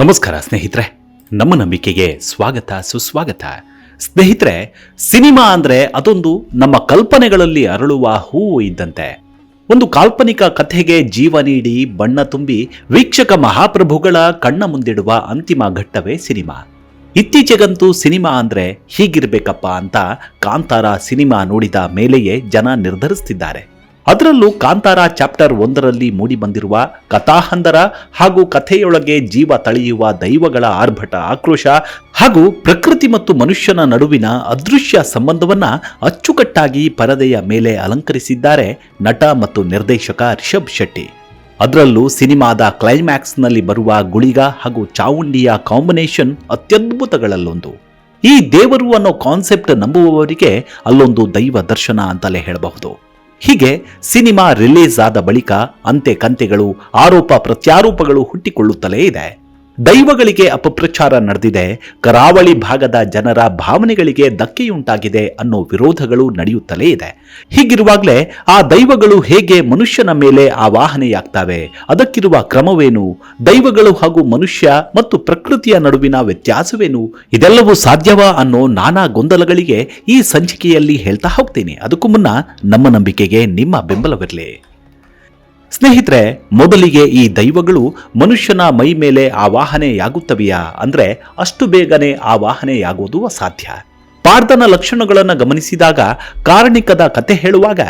ನಮಸ್ಕಾರ ಸ್ನೇಹಿತರೆ, ನಮ್ಮ ನಂಬಿಕೆಗೆ ಸ್ವಾಗತ, ಸುಸ್ವಾಗತ. ಸ್ನೇಹಿತರೆ, ಸಿನಿಮಾ ಅಂದ್ರೆ ಅದೊಂದು ನಮ್ಮ ಕಲ್ಪನೆಗಳಲ್ಲಿ ಅರಳುವ ಹೂವು ಇದ್ದಂತೆ. ಒಂದು ಕಾಲ್ಪನಿಕ ಕಥೆಗೆ ಜೀವ ನೀಡಿ, ಬಣ್ಣ ತುಂಬಿ ವೀಕ್ಷಕ ಮಹಾಪ್ರಭುಗಳ ಕಣ್ಣ ಮುಂದಿಡುವ ಅಂತಿಮ ಘಟ್ಟವೇ ಸಿನಿಮಾ. ಇತ್ತೀಚೆಗಂತೂ ಸಿನಿಮಾ ಅಂದ್ರೆ ಹೀಗಿರ್ಬೇಕಪ್ಪ ಅಂತ ಕಾಂತಾರ ಸಿನಿಮಾ ನೋಡಿದ ಮೇಲೆಯೇ ಜನ ನಿರ್ಧರಿಸ್ತಿದ್ದಾರೆ. ಅದರಲ್ಲೂ ಕಾಂತಾರ ಚಾಪ್ಟರ್ ಒಂದರಲ್ಲಿ ಮೂಡಿಬಂದಿರುವ ಕಥಾಹಂದರ ಹಾಗೂ ಕಥೆಯೊಳಗೆ ಜೀವ ತಳೆಯುವ ದೈವಗಳ ಆರ್ಭಟ, ಆಕ್ರೋಶ ಹಾಗೂ ಪ್ರಕೃತಿ ಮತ್ತು ಮನುಷ್ಯನ ನಡುವಿನ ಅದೃಶ್ಯ ಸಂಬಂಧವನ್ನ ಅಚ್ಚುಕಟ್ಟಾಗಿ ಪರದೆಯ ಮೇಲೆ ಅಲಂಕರಿಸಿದ್ದಾರೆ ನಟ ಮತ್ತು ನಿರ್ದೇಶಕ ರಿಷಬ್ ಶೆಟ್ಟಿ. ಅದರಲ್ಲೂ ಸಿನಿಮಾದ ಕ್ಲೈಮ್ಯಾಕ್ಸ್ನಲ್ಲಿ ಬರುವ ಗುಳಿಗ ಹಾಗೂ ಚಾವುಂಡಿಯ ಕಾಂಬಿನೇಷನ್ ಅತ್ಯದ್ಭುತಗಳಲ್ಲೊಂದು. ಈ ದೇವರು ಅನ್ನೋ ಕಾನ್ಸೆಪ್ಟ್ ನಂಬುವವರಿಗೆ ಅಲ್ಲೊಂದು ದೈವ ದರ್ಶನ ಅಂತಲೇ ಹೇಳಬಹುದು. ಹೀಗೆ ಸಿನಿಮಾ ರಿಲೀಸ್ ಆದ ಬಳಿಕ ಅಂತೆ ಕಂತೆಗಳು ಆರೋಪ ಪ್ರತ್ಯಾರೋಪಗಳು ಹುಟ್ಟಿಕೊಳ್ಳುತ್ತಲೇ ಇದೆ. ದೈವಗಳಿಗೆ ಅಪಪ್ರಚಾರ ನಡೆದಿದೆ. ಕರಾವಳಿ ಭಾಗದ ಜನರ ಭಾವನೆಗಳಿಗೆ ಧಕ್ಕೆಯುಂಟಾಗಿದೆ ಅನ್ನೋ ವಿರೋಧಗಳು ನಡೆಯುತ್ತಲೇ ಇದೆ. ಹೀಗಿರುವಾಗಲೇ ಆ ದೈವಗಳು ಹೇಗೆ ಮನುಷ್ಯನ ಮೇಲೆ ಆವಾಹನೆಯಾಗ್ತವೆ? ಅದಕ್ಕಿರುವ ಕ್ರಮವೇನು? ದೈವಗಳು ಹಾಗೂ ಮನುಷ್ಯ ಮತ್ತು ಪ್ರಕೃತಿಯ ನಡುವಿನ ವ್ಯತ್ಯಾಸವೇನು? ಇದೆಲ್ಲವೂ ಸಾಧ್ಯವಾ ಅನ್ನೋ ನಾನಾ ಗೊಂದಲಗಳಿಗೆ ಈ ಸಂಚಿಕೆಯಲ್ಲಿ ಹೇಳ್ತಾ ಹೋಗ್ತೀನಿ. ಅದಕ್ಕೂ ಮುನ್ನ ನಮ್ಮ ನಂಬಿಕೆಗೆ ನಿಮ್ಮ ಬೆಂಬಲವಿರಲಿ. ಸ್ನೇಹಿತರೆ, ಮೊದಲಿಗೆ ಈ ದೈವಗಳು ಮನುಷ್ಯನ ಮೈ ಮೇಲೆ ಆವಾಹನೆಯಾಗುತ್ತವೆಯಾ? ಅಂದ್ರೆ ಅಷ್ಟು ಬೇಗನೆ ಆವಾಹನೆಯಾಗುವುದು ಅಸಾಧ್ಯ. ಪಾರ್ಧನ ಲಕ್ಷಣಗಳನ್ನು ಗಮನಿಸಿದಾಗ, ಕಾರಣಿಕದ ಕತೆ ಹೇಳುವಾಗ,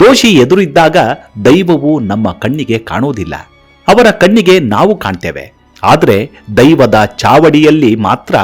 ದೋಷಿ ಎದುರಿದ್ದಾಗ ದೈವವು ನಮ್ಮ ಕಣ್ಣಿಗೆ ಕಾಣುವುದಿಲ್ಲ ಅವರ ಕಣ್ಣಿಗೆ ನಾವು ಕಾಣ್ತೇವೆ. ಆದರೆ ದೈವದ ಚಾವಡಿಯಲ್ಲಿ ಮಾತ್ರ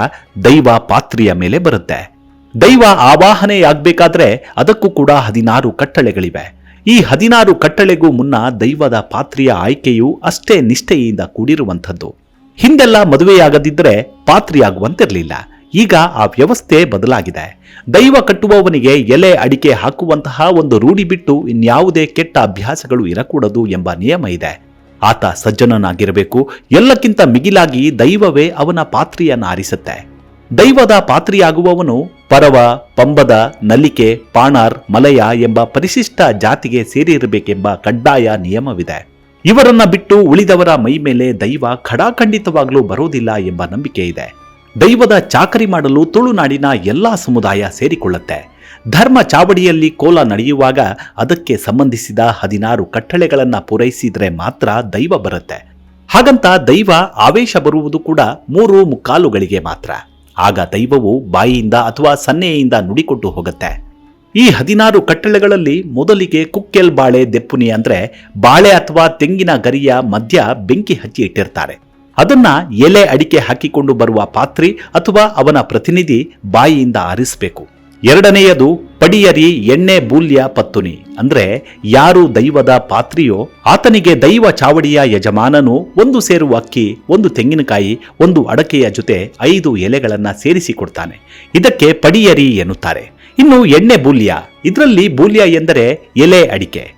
ದೈವ ಪಾತ್ರಿಯ ಮೇಲೆ ಬರುತ್ತೆ. ದೈವ ಆವಾಹನೆಯಾಗಬೇಕಾದ್ರೆ ಅದಕ್ಕೂ ಕೂಡ ಹದಿನಾರು ಕಟ್ಟಳೆಗಳಿವೆ. ಈ ಹದಿನಾರು ಕಟ್ಟಳೆಗೂ ಮುನ್ನ ದೈವದ ಪಾತ್ರಿಯ ಆಯ್ಕೆಯು ಅಷ್ಟೇ ನಿಷ್ಠೆಯಿಂದ ಕೂಡಿರುವಂಥದ್ದು. ಹಿಂದೆಲ್ಲ ಮದುವೆಯಾಗದಿದ್ದರೆ ಪಾತ್ರಿಯಾಗುವಂತಿರಲಿಲ್ಲ. ಈಗ ಆ ವ್ಯವಸ್ಥೆ ಬದಲಾಗಿದೆ. ದೈವ ಕಟ್ಟುವವನಿಗೆ ಎಲೆ ಅಡಿಕೆ ಹಾಕುವಂತಹ ಒಂದು ರೂಢಿ ಬಿಟ್ಟು ಇನ್ಯಾವುದೇ ಕೆಟ್ಟ ಅಭ್ಯಾಸಗಳು ಇರಕೂಡದು ಎಂಬ ನಿಯಮ ಇದೆ. ಆತ ಸಜ್ಜನನಾಗಿರಬೇಕು. ಎಲ್ಲಕ್ಕಿಂತ ಮಿಗಿಲಾಗಿ ದೈವವೇ ಅವನ ಪಾತ್ರಿಯನ್ನು ಆರಿಸುತ್ತೆ. ದೈವದ ಪಾತ್ರಿಯಾಗುವವನು ಪರವ, ಪಂಬದ, ನಲಿಕೆ, ಪಾಣಾರ್, ಮಲಯ ಎಂಬ ಪರಿಶಿಷ್ಟ ಜಾತಿಗೆ ಸೇರಿರಬೇಕೆಂಬ ಕಡ್ಡಾಯ ನಿಯಮವಿದೆ. ಇವರನ್ನ ಬಿಟ್ಟು ಉಳಿದವರ ಮೈ ಮೇಲೆ ದೈವ ಖಡಾಖಂಡಿತವಾಗಲೂ ಬರೋದಿಲ್ಲ ಎಂಬ ನಂಬಿಕೆ ಇದೆ. ದೈವದ ಚಾಕರಿ ಮಾಡಲು ತುಳುನಾಡಿನ ಎಲ್ಲಾ ಸಮುದಾಯ ಸೇರಿಕೊಳ್ಳುತ್ತೆ. ಧರ್ಮ ಚಾವಡಿಯಲ್ಲಿ ಕೋಲ ನಡೆಯುವಾಗ ಅದಕ್ಕೆ ಸಂಬಂಧಿಸಿದ ಹದಿನಾರು ಕಟ್ಟಳೆಗಳನ್ನು ಪೂರೈಸಿದರೆ ಮಾತ್ರ ದೈವ ಬರುತ್ತೆ. ಹಾಗಂತ ದೈವ ಆವೇಶ ಬರುವುದು ಕೂಡ ಮೂರು ಮುಕ್ಕಾಲುಗಳಿಗೆ ಮಾತ್ರ. ಆಗ ದೈವವು ಬಾಯಿಯಿಂದ ಅಥವಾ ಸನ್ನೆಯಿಂದ ನುಡಿಕೊಟ್ಟು ಹೋಗುತ್ತೆ. ಈ ಹದಿನಾರು ಕಟ್ಟಳೆಗಳಲ್ಲಿ ಮೊದಲಿಗೆ ಕುಕ್ಕೆಲ್ ಬಾಳೆ ದೆಪ್ಪುನಿ ಅಂದ್ರೆ ಬಾಳೆ ಅಥವಾ ತೆಂಗಿನ ಗರಿಯ ಮಧ್ಯ ಬೆಂಕಿ ಹಚ್ಚಿ ಇಟ್ಟಿರ್ತಾರೆ. ಅದನ್ನ ಎಲೆ ಅಡಿಕೆ ಹಾಕಿಕೊಂಡು ಬರುವ ಪಾತ್ರಿ ಅಥವಾ ಅವನ ಪ್ರತಿನಿಧಿ ಬಾಯಿಯಿಂದ ಆರಿಸಬೇಕು. ಎರಡನೆಯದು ಪಡಿಯರಿ ಎಣ್ಣೆ ಬೂಲ್ಯ ಪತ್ತುನಿ. ಅಂದ್ರೆ ಯಾರು ದೈವದ ಪಾತ್ರಿಯೋ ಆತನಿಗೆ ದೈವ ಚಾವಡಿಯ ಯಜಮಾನನು ಒಂದು ಸೇರು ಅಕ್ಕಿ, ಒಂದು ತೆಂಗಿನಕಾಯಿ, ಒಂದು ಅಡಕೆಯ ಜೊತೆ ಐದು ಎಲೆಗಳನ್ನ ಸೇರಿಸಿ ಕೊಡ್ತಾನೆ. ಇದಕ್ಕೆ ಪಡಿಯರಿ ಎನ್ನುತ್ತಾರೆ. ಇನ್ನು ಎಣ್ಣೆ ಬೂಲ್ಯ. ಇದರಲ್ಲಿ ಬೂಲ್ಯ ಎಂದರೆ ಎಲೆ ಅಡಿಕೆ.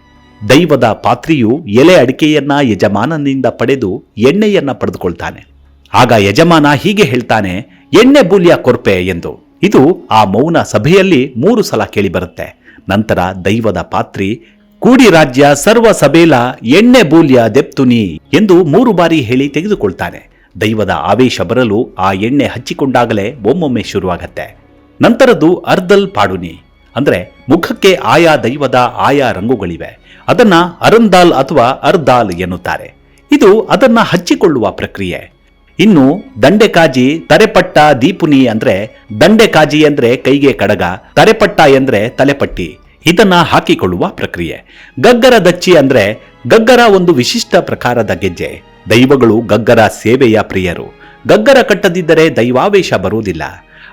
ದೈವದ ಪಾತ್ರಿಯು ಎಲೆ ಅಡಿಕೆಯನ್ನ ಯಜಮಾನನಿಂದ ಪಡೆದು ಎಣ್ಣೆಯನ್ನ ಪಡೆದುಕೊಳ್ತಾನೆ. ಆಗ ಯಜಮಾನ ಹೀಗೆ ಹೇಳ್ತಾನೆ, ಎಣ್ಣೆ ಬೂಲ್ಯ ಕೊರ್ಪೆ ಎಂದು. ಇದು ಆ ಮೌನ ಸಭೆಯಲ್ಲಿ ಮೂರು ಸಲ ಕೇಳಿಬರುತ್ತೆ ನಂತರ ದೈವದ ಪಾತ್ರಿ, ಕೂಡಿ ರಾಜ್ಯ ಸರ್ವ ಸಬೇಲ ಎಣ್ಣೆ ಬೂಲ್ಯ ದೆಪ್ತುನಿ ಎಂದು ಮೂರು ಬಾರಿ ಹೇಳಿ ತೆಗೆದುಕೊಳ್ತಾನೆ. ದೈವದ ಆವೇಶ ಬರಲು ಆ ಎಣ್ಣೆ ಹಚ್ಚಿಕೊಂಡಾಗಲೇ ಒಮ್ಮೊಮ್ಮೆ ಶುರುವಾಗತ್ತೆ. ನಂತರದ್ದು ಅರ್ದಲ್ ಪಾಡುನಿ. ಅಂದ್ರೆ ಮುಖಕ್ಕೆ ಆಯಾ ದೈವದ ಆಯಾ ರಂಗುಗಳಿವೆ. ಅದನ್ನ ಅರಂದಾಲ್ ಅಥವಾ ಅರ್ದಾಲ್ ಎನ್ನುತ್ತಾರೆ. ಇದು ಅದನ್ನ ಹಚ್ಚಿಕೊಳ್ಳುವ ಪ್ರಕ್ರಿಯೆ. ಇನ್ನು ದಂಡೆಕಾಜಿ ತರೆಪಟ್ಟ ದೀಪುನಿ ಅಂದ್ರೆ ದಂಡೆಕಾಜಿ ಅಂದ್ರೆ ಕೈಗೆ ಕಡಗ, ತರೆಪಟ್ಟ ಎಂದ್ರೆ ತಲೆಪಟ್ಟಿ. ಇದನ್ನ ಹಾಕಿಕೊಳ್ಳುವ ಪ್ರಕ್ರಿಯೆ. ಗಗ್ಗರ ದಚ್ಚಿ ಅಂದ್ರೆ ಗಗ್ಗರ ಒಂದು ವಿಶಿಷ್ಟ ಪ್ರಕಾರದ ಗೆಜ್ಜೆ. ದೈವಗಳು ಗಗ್ಗರ ಸೇವೆಯ ಪ್ರಿಯರು. ಗಗ್ಗರ ಕಟ್ಟದಿದ್ದರೆ ದೈವಾವೇಶ ಬರುವುದಿಲ್ಲ.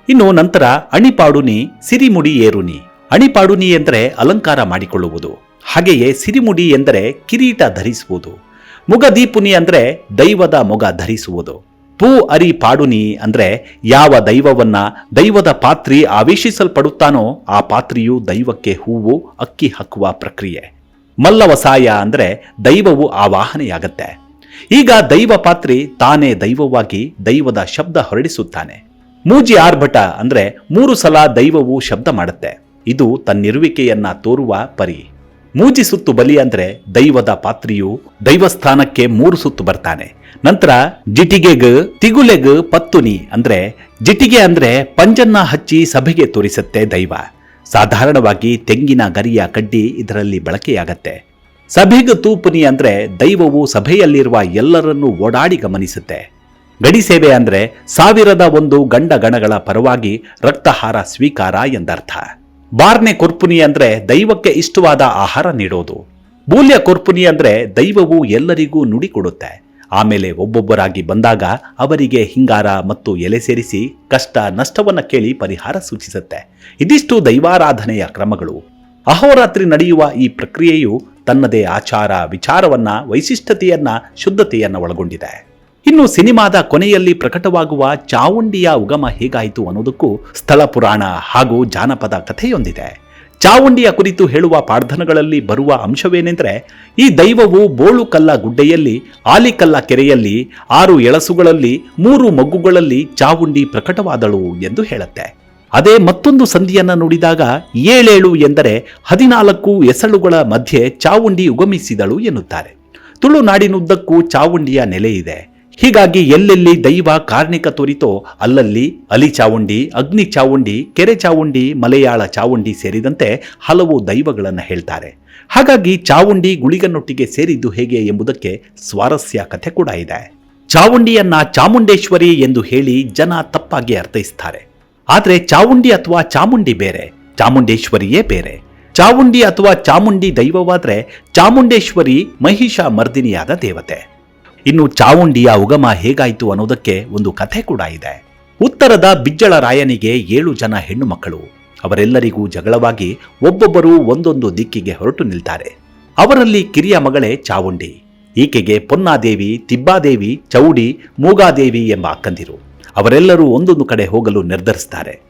ಇನ್ನು ನಂತರ ಅಣಿಪಾಡುನಿ, ಸಿರಿಮುಡಿ ಏರುನಿ. ಅಣಿಪಾಡುನಿ ಎಂದರೆ ಅಲಂಕಾರ ಮಾಡಿಕೊಳ್ಳುವುದು. ಹಾಗೆಯೇ ಸಿರಿಮುಡಿ ಎಂದರೆ ಕಿರೀಟ ಧರಿಸುವುದು. ಮುಗದೀಪುನಿ ಅಂದ್ರೆ ದೈವದ ಮೊಗ ಧರಿಸುವುದು. ಪೂ ಅರಿ ಪಾಡುನಿ ಅಂದ್ರೆ ಯಾವ ದೈವವನ್ನ ದೈವದ ಪಾತ್ರಿ ಆವೇಶಿಸಲ್ಪಡುತ್ತಾನೋ ಆ ಪಾತ್ರಿಯು ದೈವಕ್ಕೆ ಹೂವು ಅಕ್ಕಿ ಹಾಕುವ ಪ್ರಕ್ರಿಯೆ. ಮಲ್ಲವಸಾಯ ಅಂದ್ರೆ ದೈವವು ಆವಾಹನೆಯಾಗತ್ತೆ. ಈಗ ದೈವ ಪಾತ್ರಿ ತಾನೇ ದೈವವಾಗಿ ದೈವದ ಶಬ್ದ ಹೊರಡಿಸುತ್ತಾನೆ. ಮೂಜಿ ಆರ್ಭಟ ಅಂದ್ರೆ ಮೂರು ಸಲ ದೈವವು ಶಬ್ದ ಮಾಡುತ್ತೆ. ಇದು ತನ್ನಿರುವಿಕೆಯನ್ನ ತೋರುವ ಪರಿ. ಮೂಜಿ ಸುತ್ತು ಬಲಿ ಅಂದ್ರೆ ದೈವದ ಪಾತ್ರಿಯು ದೈವಸ್ಥಾನಕ್ಕೆ ಮೂರು ಸುತ್ತು ಬರ್ತಾನೆ. ನಂತರ ಜಿಟಿಗೆಗ್ ತಿಗುಲೆಗ ಪತ್ತುನಿ ಅಂದ್ರೆ ಜಿಟಿಗೆ ಅಂದ್ರೆ ಪಂಜನ್ನ ಹಚ್ಚಿ ಸಭೆಗೆ ತೋರಿಸುತ್ತೆ ದೈವ. ಸಾಧಾರಣವಾಗಿ ತೆಂಗಿನ ಗರಿಯ ಕಡ್ಡಿ ಇದರಲ್ಲಿ ಬಳಕೆಯಾಗತ್ತೆ. ಸಭೆಗೆ ತೂಪುನಿ ಅಂದ್ರೆ ದೈವವು ಸಭೆಯಲ್ಲಿರುವ ಎಲ್ಲರನ್ನೂ ಓಡಾಡಿ ಗಮನಿಸುತ್ತೆ. ಗಡಿ ಸೇವೆ ಅಂದ್ರೆ ಸಾವಿರದ ಒಂದು ಗಂಡ ಗಣಗಳ ಪರವಾಗಿ ರಕ್ತಹಾರ ಸ್ವೀಕಾರ ಎಂದರ್ಥ. ಬಾರ್ನೆ ಕೊರ್ಪುನಿ ಅಂದ್ರೆ ದೈವಕ್ಕೆ ಇಷ್ಟವಾದ ಆಹಾರ ನೀಡೋದು. ಮೂಲ್ಯ ಕೊರ್ಪುನಿ ಅಂದ್ರೆ ದೈವವು ಎಲ್ಲರಿಗೂ ನುಡಿ ಕೊಡುತ್ತೆ. ಆಮೇಲೆ ಒಬ್ಬೊಬ್ಬರಾಗಿ ಬಂದಾಗ ಅವರಿಗೆ ಹಿಂಗಾರ ಮತ್ತು ಎಲೆ ಸೇರಿಸಿ ಕಷ್ಟ ನಷ್ಟವನ್ನು ಕೇಳಿ ಪರಿಹಾರ ಸೂಚಿಸುತ್ತೆ. ಇದಿಷ್ಟು ದೈವಾರಾಧನೆಯ ಕ್ರಮಗಳು. ಅಹೋರಾತ್ರಿ ನಡೆಯುವ ಈ ಪ್ರಕ್ರಿಯೆಯು ತನ್ನದೇ ಆಚಾರ ವಿಚಾರವನ್ನ, ವೈಶಿಷ್ಟ್ಯತೆಯನ್ನ, ಶುದ್ಧತೆಯನ್ನ ಒಳಗೊಂಡಿದೆ. ಇನ್ನು ಸಿನಿಮಾದ ಕೊನೆಯಲ್ಲಿ ಪ್ರಕಟವಾಗುವ ಚಾವುಂಡಿಯ ಉಗಮ ಹೇಗಾಯಿತು ಅನ್ನೋದಕ್ಕೂ ಸ್ಥಳ ಪುರಾಣ ಹಾಗೂ ಜಾನಪದ ಕಥೆಯೊಂದಿದೆ. ಚಾವುಂಡಿಯ ಕುರಿತು ಹೇಳುವ ಪ್ರಾರ್ಥನೆಗಳಲ್ಲಿ ಬರುವ ಅಂಶವೇನೆಂದರೆ, ಈ ದೈವವು ಬೋಳುಕಲ್ಲ ಗುಡ್ಡೆಯಲ್ಲಿ ಆಲಿಕಲ್ಲ ಕೆರೆಯಲ್ಲಿ, ಆರು ಎಳಸುಗಳಲ್ಲಿ, ಮೂರು ಮಗ್ಗುಗಳಲ್ಲಿ ಚಾವುಂಡಿ ಪ್ರಕಟವಾದಳು ಎಂದು ಹೇಳುತ್ತೆ. ಅದೇ ಮತ್ತೊಂದು ಸಂಧಿಯನ್ನು ನುಡಿದಾಗ ಏಳೇಳು ಎಂದರೆ ಹದಿನಾಲ್ಕು ಎಸಳುಗಳ ಮಧ್ಯೆ ಚಾವುಂಡಿ ಉಗಮಿಸಿದಳು ಎನ್ನುತ್ತಾರೆ. ತುಳುನಾಡಿನುದ್ದಕ್ಕೂ ಚಾವುಂಡಿಯ ನೆಲೆಯಿದೆ. ಹೀಗಾಗಿ ಎಲ್ಲೆಲ್ಲಿ ದೈವ ಕಾರ್ಣಿಕ ತೋರಿತೋ ಅಲ್ಲಲ್ಲಿ ಅಲಿ ಚಾವುಂಡಿ, ಅಗ್ನಿ ಚಾವುಂಡಿ, ಕೆರೆ ಚಾವುಂಡಿ, ಮಲಯಾಳ ಚಾವುಂಡಿ ಸೇರಿದಂತೆ ಹಲವು ದೈವಗಳನ್ನು ಹೇಳ್ತಾರೆ. ಹಾಗಾಗಿ ಚಾವುಂಡಿ ಗುಳಿಗನ್ನೊಟ್ಟಿಗೆ ಸೇರಿದ್ದು ಹೇಗೆ ಎಂಬುದಕ್ಕೆ ಸ್ವಾರಸ್ಯ ಕಥೆ ಕೂಡ ಇದೆ. ಚಾವುಂಡಿಯನ್ನ ಚಾಮುಂಡೇಶ್ವರಿ ಎಂದು ಹೇಳಿ ಜನ ತಪ್ಪಾಗಿ ಅರ್ಥೈಸ್ತಾರೆ. ಆದರೆ ಚಾವುಂಡಿ ಅಥವಾ ಚಾಮುಂಡಿ ಬೇರೆ, ಚಾಮುಂಡೇಶ್ವರಿಯೇ ಬೇರೆ. ಚಾವುಂಡಿ ಅಥವಾ ಚಾಮುಂಡಿ ದೈವವಾದರೆ ಚಾಮುಂಡೇಶ್ವರಿ ಮಹಿಷ ಮರ್ದಿನಿಯಾದ ದೇವತೆ. ಇನ್ನು ಚಾವುಂಡಿಯ ಉಗಮ ಹೇಗಾಯಿತು ಅನ್ನೋದಕ್ಕೆ ಒಂದು ಕಥೆ ಕೂಡ ಇದೆ. ಉತ್ತರದ ಬಿಜ್ಜಳ ರಾಯನಿಗೆ ಏಳು ಜನ ಹೆಣ್ಣು ಮಕ್ಕಳು. ಅವರೆಲ್ಲರಿಗೂ ಜಗಳವಾಗಿ ಒಬ್ಬೊಬ್ಬರು ಒಂದೊಂದು ದಿಕ್ಕಿಗೆ ಹೊರಟು ನಿಲ್ತಾರೆ. ಅವರಲ್ಲಿ ಕಿರಿಯ ಮಗಳೇ ಚಾವುಂಡಿ. ಈಕೆಗೆ ಪೊನ್ನಾದೇವಿ, ತಿಬ್ಬಾದೇವಿ, ಚೌಡಿ, ಮೂಗಾದೇವಿ ಎಂಬ ಅಕ್ಕಂದಿರು. ಅವರೆಲ್ಲರೂ ಒಂದೊಂದು ಕಡೆ ಹೋಗಲು ನಿರ್ಧರಿಸ್ತಾರೆ.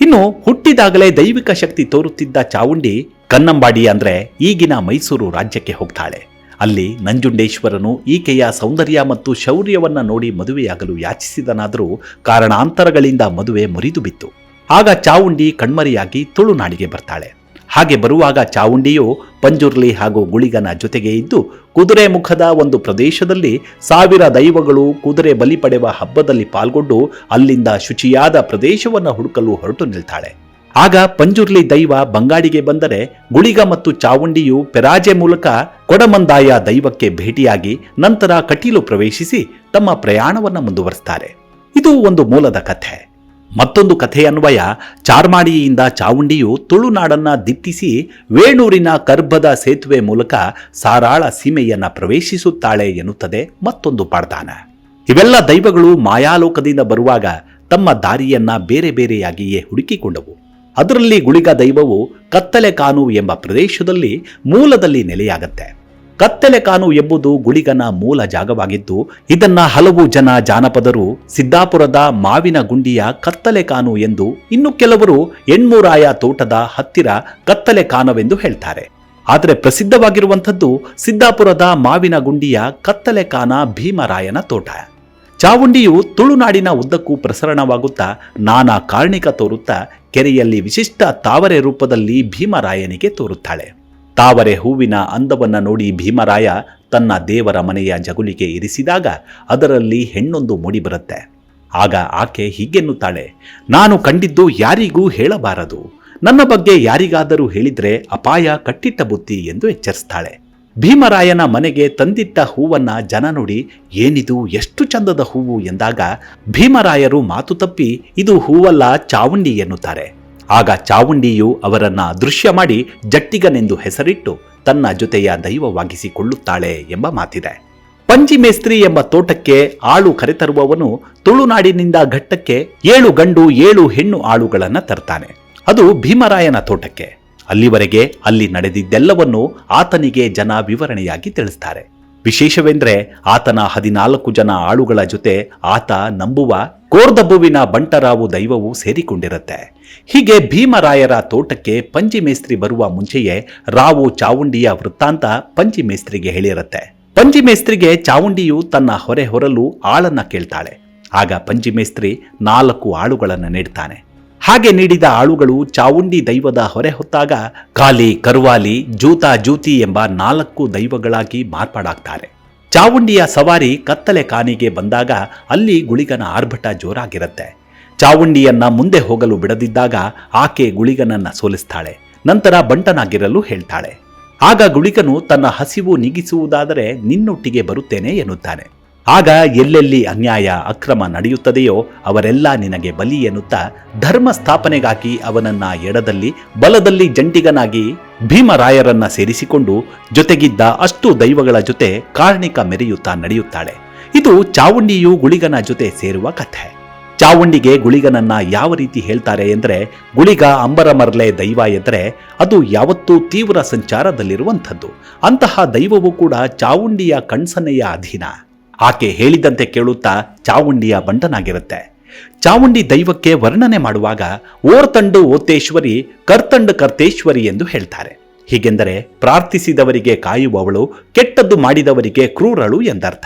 ಇನ್ನು ಹುಟ್ಟಿದಾಗಲೇ ದೈವಿಕ ಶಕ್ತಿ ತೋರುತ್ತಿದ್ದ ಚಾವುಂಡಿ ಕನ್ನಂಬಾಡಿ ಅಂದ್ರೆ ಈಗಿನ ಮೈಸೂರು ರಾಜ್ಯಕ್ಕೆ ಹೋಗ್ತಾಳೆ. ಅಲ್ಲಿ ನಂಜುಂಡೇಶ್ವರನು ಈಕೆಯ ಸೌಂದರ್ಯ ಮತ್ತು ಶೌರ್ಯವನ್ನ ನೋಡಿ ಮದುವೆಯಾಗಲು ಯಾಚಿಸಿದನಾದರೂ ಕಾರಣಾಂತರಗಳಿಂದ ಮದುವೆ ಮುರಿದು ಬಿತ್ತು. ಆಗ ಚಾವುಂಡಿ ಕಣ್ಮರಿಯಾಗಿ ತುಳುನಾಡಿಗೆ ಬರ್ತಾಳೆ. ಹಾಗೆ ಬರುವಾಗ ಚಾವುಂಡಿಯು ಪಂಜುರ್ಲಿ ಹಾಗೂ ಗುಳಿಗನ ಜೊತೆಗೆ ಇದ್ದು ಕುದುರೆ ಮುಖದ ಒಂದು ಪ್ರದೇಶದಲ್ಲಿ ಸಾವಿರ ದೈವಗಳು ಕುದುರೆ ಬಲಿ ಪಡೆವ ಹಬ್ಬದಲ್ಲಿ ಪಾಲ್ಗೊಂಡು ಅಲ್ಲಿಂದ ಶುಚಿಯಾದ ಪ್ರದೇಶವನ್ನು ಹುಡುಕಲು ಹೊರಟು ನಿಲ್ತಾಳೆ. ಆಗ ಪಂಜುರ್ಲಿ ದೈವ ಬಂಗಾಡಿಗೆ ಬಂದರೆ ಗುಳಿಗ ಮತ್ತು ಚಾವುಂಡಿಯು ಪೆರಾಜೆ ಮೂಲಕ ಕೊಡಮಂದಾಯ ದೈವಕ್ಕೆ ಭೇಟಿಯಾಗಿ ನಂತರ ಕಟೀಲು ಪ್ರವೇಶಿಸಿ ತಮ್ಮ ಪ್ರಯಾಣವನ್ನು ಮುಂದುವರಿಸ್ತಾರೆ. ಇದು ಒಂದು ಮೂಲದ ಕಥೆ. ಮತ್ತೊಂದು ಕಥೆಯನ್ವಯ ಚಾರ್ಮಾಡಿಯಿಂದ ಚಾವುಂಡಿಯು ತುಳುನಾಡನ್ನ ದಿಟ್ಟಿಸಿ ವೇಣೂರಿನ ಕರ್ಭದ ಸೇತುವೆ ಮೂಲಕ ಸಾರಾಳ ಸೀಮೆಯನ್ನ ಪ್ರವೇಶಿಸುತ್ತಾಳೆ ಎನ್ನುತ್ತದೆ ಮತ್ತೊಂದು ಪಾಡ್ದಾನ. ಇವೆಲ್ಲ ದೈವಗಳು ಮಾಯಾಲೋಕದಿಂದ ಬರುವಾಗ ತಮ್ಮ ದಾರಿಯನ್ನ ಬೇರೆ ಬೇರೆಯಾಗಿಯೇ ಹುಡುಕಿಕೊಂಡವು. ಅದರಲ್ಲಿ ಗುಳಿಗ ದೈವವು ಕತ್ತಲೆ ಕಾನು ಎಂಬ ಪ್ರದೇಶದಲ್ಲಿ ಮೂಲದಲ್ಲಿ ನೆಲೆಯಾಗತ್ತೆ. ಕತ್ತಲೆ ಕಾನು ಎಂಬುದು ಗುಳಿಗನ ಮೂಲ ಜಾಗವಾಗಿದ್ದು, ಇದನ್ನ ಹಲವು ಜನ ಜಾನಪದರು ಸಿದ್ದಾಪುರದ ಮಾವಿನ ಗುಂಡಿಯ ಕತ್ತಲೆ ಕಾನು ಎಂದು ಇನ್ನು ಕೆಲವರು ಎಣ್ಮೂರಾಯ ತೋಟದ ಹತ್ತಿರ ಕತ್ತಲೆ ಕಾನವೆಂದು ಹೇಳ್ತಾರೆ. ಆದರೆ ಪ್ರಸಿದ್ಧವಾಗಿರುವಂಥದ್ದು ಸಿದ್ದಾಪುರದ ಮಾವಿನ ಗುಂಡಿಯ ಕತ್ತಲೆ ಕಾನ ಭೀಮರಾಯನ ತೋಟ. ಚಾವುಂಡಿಯು ತುಳುನಾಡಿನ ಉದ್ದಕ್ಕೂ ಪ್ರಸರಣವಾಗುತ್ತಾ ನಾನಾ ಕಾರ್ಣಿಕ ತೋರುತ್ತಾ ಕೆರೆಯಲ್ಲಿ ವಿಶಿಷ್ಟ ತಾವರೆ ರೂಪದಲ್ಲಿ ಭೀಮರಾಯನಿಗೆ ತೋರುತ್ತಾಳೆ. ತಾವರೆ ಹೂವಿನ ಅಂದವನ್ನು ನೋಡಿ ಭೀಮರಾಯ ತನ್ನ ದೇವರ ಮನೆಯ ಜಗುಲಿಗೆ ಇರಿಸಿದಾಗ ಅದರಲ್ಲಿ ಹೆಣ್ಣೊಂದು ಮೂಡಿಬರುತ್ತೆ ಆಗ ಆಕೆ ಹೀಗೆನ್ನುತ್ತಾಳೆ, ನಾನು ಕಂಡಿದ್ದು ಯಾರಿಗೂ ಹೇಳಬಾರದು. ನನ್ನ ಬಗ್ಗೆ ಯಾರಿಗಾದರೂ ಹೇಳಿದರೆ ಅಪಾಯ ಕಟ್ಟಿಟ್ಟ ಬುತ್ತಿ ಎಂದು ಎಚ್ಚರಿಸ್ತಾಳೆ. ಭೀಮರಾಯನ ಮನೆಗೆ ತಂದಿಟ್ಟ ಹೂವನ್ನ ಜನ ನೋಡಿ ಏನಿದು, ಎಷ್ಟು ಚಂದದ ಹೂವು ಎಂದಾಗ ಭೀಮರಾಯರು ಮಾತು ತಪ್ಪಿ, ಇದು ಹೂವಲ್ಲ ಚಾವುಂಡಿ ಎನ್ನುತ್ತಾರೆ. ಆಗ ಚಾವುಂಡಿಯು ಅವರನ್ನ ದೃಶ್ಯ ಮಾಡಿ ಜಟ್ಟಿಗನೆಂದು ಹೆಸರಿಟ್ಟು ತನ್ನ ಜೊತೆಯ ದೈವವಾಗಿಸಿಕೊಳ್ಳುತ್ತಾಳೆ ಎಂಬ ಮಾತಿದೆ. ಪಂಜಿಮೇಸ್ತ್ರಿ ಎಂಬ ತೋಟಕ್ಕೆ ಆಳು ಕರೆತರುವವನು ತುಳುನಾಡಿನಿಂದ ಘಟ್ಟಕ್ಕೆ ಏಳು ಗಂಡು, ಏಳು ಹೆಣ್ಣು ಆಳುಗಳನ್ನು ತರ್ತಾನೆ. ಅದು ಭೀಮರಾಯನ ತೋಟಕ್ಕೆ. ಅಲ್ಲಿವರೆಗೆ ಅಲ್ಲಿ ನಡೆದಿದ್ದೆಲ್ಲವನ್ನೂ ಆತನಿಗೆ ಜನ ವಿವರಣೆಯಾಗಿ ತಿಳಿಸ್ತಾರೆ. ವಿಶೇಷವೆಂದ್ರೆ ಆತನ ಹದಿನಾಲ್ಕು ಜನ ಆಳುಗಳ ಜೊತೆ ಆತ ನಂಬುವ ಕೋರ್ದಬ್ಬುವಿನ ಬಂಟರಾವು ದೈವವು ಸೇರಿಕೊಂಡಿರುತ್ತೆ. ಹೀಗೆ ಭೀಮರಾಯರ ತೋಟಕ್ಕೆ ಪಂಜಿಮೇಸ್ತ್ರಿ ಬರುವ ಮುಂಚೆಯೇ ರಾವು ಚಾವುಂಡಿಯ ವೃತ್ತಾಂತ ಪಂಜಿಮೇಸ್ತ್ರಿಗೆ ಹೇಳಿರುತ್ತೆ. ಪಂಜಿಮೇಸ್ತ್ರಿಗೆ ಚಾವುಂಡಿಯು ತನ್ನ ಹೊರೆ ಹೊರಲು ಆಳನ್ನ ಕೇಳ್ತಾಳೆ. ಆಗ ಪಂಜಿಮೇಸ್ತ್ರಿ ನಾಲ್ಕು ಆಳುಗಳನ್ನು ನೀಡ್ತಾನೆ. ಹಾಗೆ ನೀಡಿದ ಆಳುಗಳು ಚಾವುಂಡಿ ದೈವದ ಹೊರೆ ಹೊತ್ತಾಗ ಕಾಲಿ, ಕರುವಾಲಿ, ಜೂತ, ಜೂತಿ ಎಂಬ ನಾಲ್ಕು ದೈವಗಳಾಗಿ ಮಾರ್ಪಾಡಾಗ್ತಾರೆ. ಚಾವುಂಡಿಯ ಸವಾರಿ ಕತ್ತಲೆ ಕಾನಿಗೆ ಬಂದಾಗ ಅಲ್ಲಿ ಗುಳಿಗನ ಆರ್ಭಟ ಜೋರಾಗಿರುತ್ತೆ. ಚಾವುಂಡಿಯನ್ನ ಮುಂದೆ ಹೋಗಲು ಬಿಡದಿದ್ದಾಗ ಆಕೆ ಗುಳಿಗನನ್ನ ಸೋಲಿಸ್ತಾಳೆ. ನಂತರ ಬಂಟನಾಗಿರಲು ಹೇಳ್ತಾಳೆ. ಆಗ ಗುಳಿಗನು ತನ್ನ ಹಸಿವು ನೀಗಿಸುವುದಾದರೆ ನಿನ್ನೊಟ್ಟಿಗೆ ಬರುತ್ತೇನೆ ಎನ್ನುತ್ತಾನೆ. ಆಗ ಎಲ್ಲೆಲ್ಲಿ ಅನ್ಯಾಯ, ಅಕ್ರಮ ನಡೆಯುತ್ತದೆಯೋ ಅವರೆಲ್ಲ ನಿನಗೆ ಬಲಿ ಎನ್ನುತ್ತಾ ಧರ್ಮ ಸ್ಥಾಪನೆಗಾಗಿ ಅವನನ್ನ ಎಡದಲ್ಲಿ, ಬಲದಲ್ಲಿ ಜಂಟಿಗನಾಗಿ ಭೀಮರಾಯರನ್ನ ಸೇರಿಸಿಕೊಂಡು ಜೊತೆಗಿದ್ದ ಅಷ್ಟು ದೈವಗಳ ಜೊತೆ ಕಾರ್ಣಿಕ ಮೆರೆಯುತ್ತಾ ನಡೆಯುತ್ತಾಳೆ. ಇದು ಚಾವುಂಡಿಯು ಗುಳಿಗನ ಜೊತೆ ಸೇರುವ ಕಥೆ. ಚಾವುಂಡಿಗೆ ಗುಳಿಗನನ್ನ ಯಾವ ರೀತಿ ಹೇಳ್ತಾರೆ ಎಂದರೆ, ಗುಳಿಗ ಅಂಬರಮರ್ಲೆ ದೈವ ಎಂದರೆ ಅದು ಯಾವತ್ತೂ ತೀವ್ರ ಸಂಚಾರದಲ್ಲಿರುವಂಥದ್ದು. ಅಂತಹ ದೈವವು ಕೂಡ ಚಾವುಂಡಿಯ ಕಣ್ಸನೆಯ ಅಧೀನ. ಆಕೆ ಹೇಳಿದಂತೆ ಕೇಳುತ್ತಾ ಚಾವುಂಡಿಯ ಬಂಟನಾಗಿರುತ್ತೆ ಚಾವುಂಡಿ ದೈವಕ್ಕೆ ವರ್ಣನೆ ಮಾಡುವಾಗ ಓರ್ತಂಡು ಓತೇಶ್ವರಿ ಕರ್ತಂಡು ಕರ್ತೇಶ್ವರಿ ಎಂದು ಹೇಳ್ತಾರೆ. ಹೀಗೆಂದರೆ ಪ್ರಾರ್ಥಿಸಿದವರಿಗೆ ಕಾಯುವವಳು, ಕೆಟ್ಟದ್ದು ಮಾಡಿದವರಿಗೆ ಕ್ರೂರಳು ಎಂದರ್ಥ.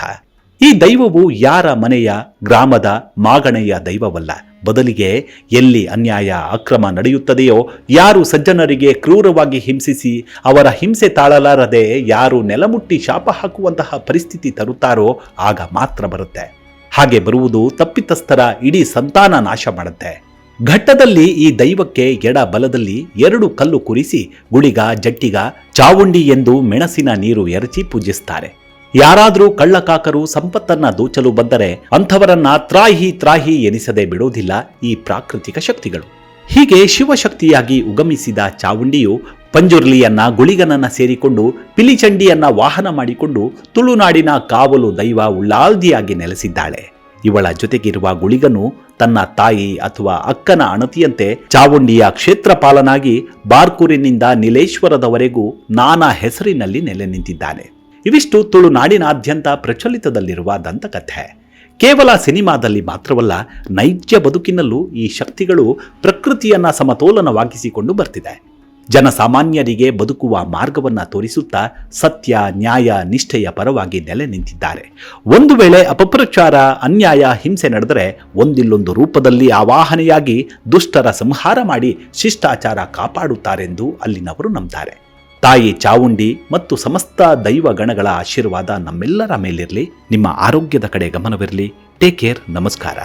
ಈ ದೈವವು ಯಾರ ಮನೆಯ, ಗ್ರಾಮದ, ಮಾಗಣೆಯ ದೈವವಲ್ಲ. ಬದಲಿಗೆ ಎಲ್ಲಿ ಅನ್ಯಾಯ, ಅಕ್ರಮ ನಡೆಯುತ್ತದೆಯೋ, ಯಾರು ಸಜ್ಜನರಿಗೆ ಕ್ರೂರವಾಗಿ ಹಿಂಸಿಸಿ ಅವರ ಹಿಂಸೆ ತಾಳಲಾರದೆ ಯಾರು ನೆಲಮುಟ್ಟಿ ಶಾಪ ಹಾಕುವಂತಹ ಪರಿಸ್ಥಿತಿ ತರುತ್ತಾರೋ, ಆಗ ಮಾತ್ರ ಬರುತ್ತೆ. ಹಾಗೆ ಬರುವುದು ತಪ್ಪಿತಸ್ಥರ ಇಡೀ ಸಂತಾನ ನಾಶ ಮಾಡುತ್ತೆ. ಘಟ್ಟದಲ್ಲಿ ಈ ದೈವಕ್ಕೆ ಎಡ ಬಲದಲ್ಲಿ ಎರಡು ಕಲ್ಲು ಕುರಿಸಿ, ಗುಳಿಗ, ಜಟ್ಟಿಗ, ಚಾವುಂಡಿ ಎಂದು ಮೆಣಸಿನ ನೀರು ಎರಚಿ ಪೂಜಿಸ್ತಾರೆ. ಯಾರಾದರೂ ಕಳ್ಳಕಾಕರು ಸಂಪತ್ತನ್ನ ದೋಚಲು ಬಂದರೆ ಅಂಥವರನ್ನ ತ್ರಾಹಿ ತ್ರಾಹಿ ಎನಿಸದೆ ಬಿಡೋದಿಲ್ಲ ಈ ಪ್ರಾಕೃತಿಕ ಶಕ್ತಿಗಳು. ಹೀಗೆ ಶಿವಶಕ್ತಿಯಾಗಿ ಉಗಮಿಸಿದ ಚಾವುಂಡಿಯು ಪಂಜುರ್ಲಿಯನ್ನ ಗುಳಿಗನನ್ನ ಸೇರಿಕೊಂಡು ಪಿಲಿಚಂಡಿಯನ್ನ ವಾಹನ ಮಾಡಿಕೊಂಡು ತುಳುನಾಡಿನ ಕಾವಲು ದೈವ ಉಳ್ಳಾಲ್ದಿಯಾಗಿ ನೆಲೆಸಿದ್ದಾಳೆ. ಇವಳ ಜೊತೆಗಿರುವ ಗುಳಿಗನು ತನ್ನ ತಾಯಿ ಅಥವಾ ಅಕ್ಕನ ಅಣತಿಯಂತೆ ಚಾವುಂಡಿಯ ಕ್ಷೇತ್ರಪಾಲನಾಗಿ ಬಾರ್ಕೂರಿನಿಂದ ನಿಲೇಶ್ವರದವರೆಗೂ ನಾನಾ ಹೆಸರಿನಲ್ಲಿ ನೆಲೆ ನಿಂತಿದ್ದಾನೆ. ಇವಿಷ್ಟು ತುಳುನಾಡಿನಾದ್ಯಂತ ಪ್ರಚಲಿತದಲ್ಲಿರುವ ದಂತಕಥೆ. ಕೇವಲ ಸಿನಿಮಾದಲ್ಲಿ ಮಾತ್ರವಲ್ಲ, ನೈಜ ಬದುಕಿನಲ್ಲೂ ಈ ಶಕ್ತಿಗಳು ಪ್ರಕೃತಿಯನ್ನ ಸಮತೋಲನವಾಗಿಸಿಕೊಂಡು ಬರ್ತಿದೆ. ಜನಸಾಮಾನ್ಯರಿಗೆ ಬದುಕುವ ಮಾರ್ಗವನ್ನ ತೋರಿಸುತ್ತಾ ಸತ್ಯ, ನ್ಯಾಯ, ನಿಷ್ಠೆಯ ಪರವಾಗಿ ನೆಲೆ ನಿಂತಿದ್ದಾರೆ. ಒಂದು ವೇಳೆ ಅಪಪ್ರಚಾರ, ಅನ್ಯಾಯ, ಹಿಂಸೆ ನಡೆದರೆ ಒಂದಿಲ್ಲೊಂದು ರೂಪದಲ್ಲಿ ಆವಾಹನೆಯಾಗಿ ದುಷ್ಟರ ಸಂಹಾರ ಮಾಡಿ ಶಿಷ್ಟಾಚಾರ ಕಾಪಾಡುತ್ತಾರೆಂದು ಅಲ್ಲಿನವರು ನಂಬ್ತಾರೆ. ತಾಯಿ ಚಾವುಂಡಿ ಮತ್ತು ಸಮಸ್ತ ದೈವ ಗಣಗಳ ಆಶೀರ್ವಾದ ನಮ್ಮೆಲ್ಲರ ಮೇಲಿರಲಿ. ನಿಮ್ಮ ಆರೋಗ್ಯದ ಕಡೆ ಗಮನವಿರಲಿ. ಟೇಕ್ ಕೇರ್ ನಮಸ್ಕಾರ.